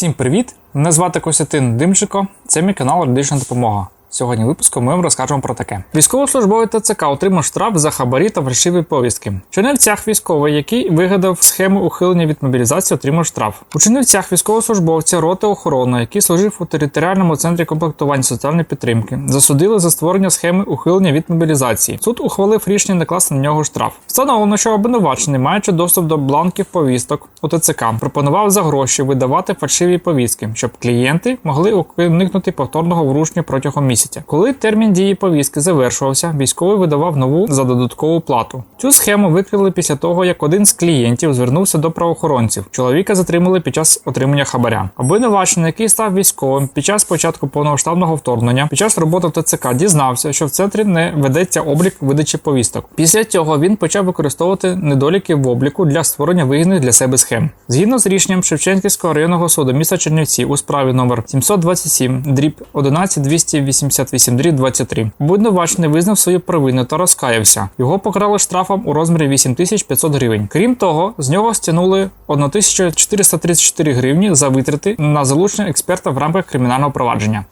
Всім привіт! Мене звати Костянтин Димчико, Це мій канал Радична допомога. Сьогодні в випуску ми вам розкажемо про таке. Військовослужбовець ТЦК отримав штраф за хабарі та фальшиві повістки. В Чернівцях військовий, який вигадав схему ухилення від мобілізації, отримав штраф. У Чернівцях військовослужбовця роти охорони, який служив у територіальному центрі комплектування соціальної підтримки, засудили за створення схеми ухилення від мобілізації. Суд ухвалив рішення накласти на нього штраф. Встановлено, що обвинувачений, маючи доступ до бланків повісток у ТЦК, пропонував за гроші видавати фальшиві повістки, щоб клієнти могли уникнути повторного вручення протягом місяця місяця. Коли термін дії повістки завершувався, військовий видавав нову за додаткову плату. Цю схему викрили після того, як один з клієнтів звернувся до правоохоронців. Чоловіка затримали під час отримання хабаря. Обвинувачений, який став військовим під час початку повномасштабного вторгнення, під час роботи в ТЦК дізнався, що в центрі не ведеться облік видачі повісток. Після цього він почав використовувати недоліки в обліку для створення вигідних для себе схем. Згідно з рішенням Шевченківського районного суду міста Чернівці у справі номер 727 дріб 11280 188-23. Будновач не визнав свою провину та розкаявся. Його покрали штрафом у розмірі 8500 гривень. Крім того, з нього стягнули 1434 гривні за витрати на залучення експерта в рамках кримінального провадження.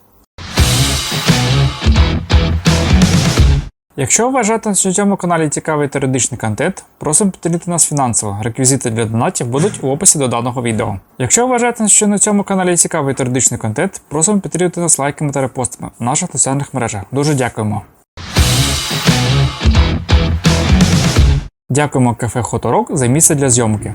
Якщо вважаєте, що на цьому каналі цікавий теоретичний контент, просимо підтримати нас фінансово. Реквізити для донатів будуть у описі до даного відео. Якщо вважаєте, що на цьому каналі цікавий теоретичний контент, просимо підтримати нас лайками та репостами в наших соціальних мережах. Дуже дякуємо. Дякуємо кафе Хоторок за місце для зйомки.